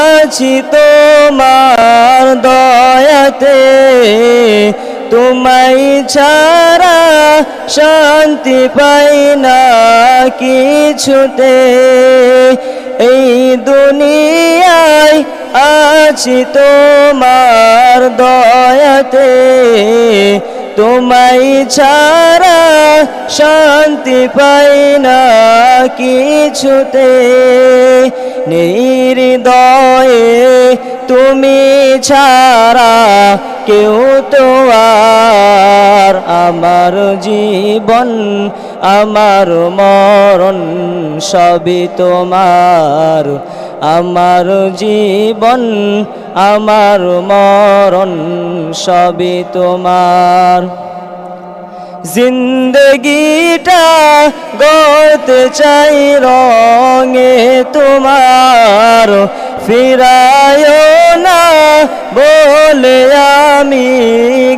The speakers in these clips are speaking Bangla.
আছি তোমার দয়াতে তোমাই ছাড়া শান্তি পাই না কিছুতে। এই দুনিয়ায় আছি তোমার দয়াতে তোমায় ছাড়া শান্তি পাই না কিছুতে। নির্দয়ে তুমি ছাড়া কেউ তো আর আমার জীবন, আমার মরণ সবই তোমার। আমার জীবন, আমার মরণ সবই তোমার। জিন্দগিটা গতে চাই, রঙে তোমার। ফিরায় না বলে আমি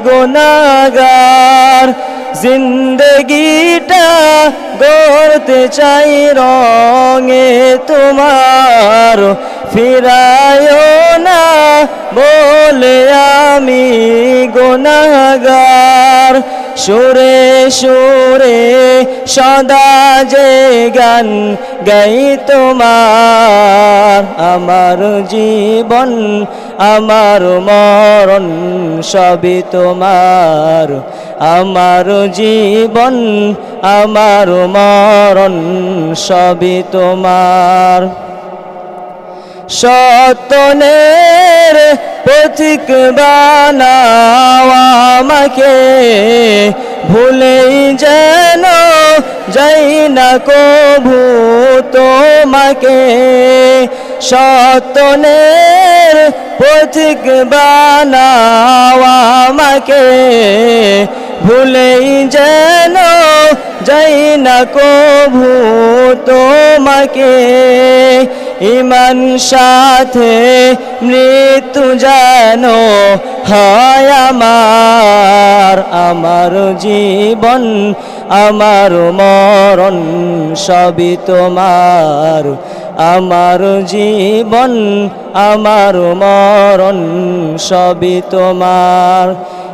গোনাগার। জিন্দগিটা গড়তে চাই রঙে তোমার। ফিরায় না বলে আমি গোনাগার সুরে সুরে সদা যে গান গাই তোমার। আমার জীবন, আমার মরণ সবই তোমার। আমার জীবন আমার মরণ সবই তোমার। সতনের পথিক বানাও আমাকে, ভুলেই যেন যাই না কভু তোমাকে। সতনের পথিক বানাও আমাকে, ভুলেই যেন যাই না কভু তোমাকে। ইমান সাথে মৃত্যু যেন হয় আমার। আমার জীবন, আমার মরণ সবই তোমার। আমার জীবন, আমার মরণ সবই তোমার।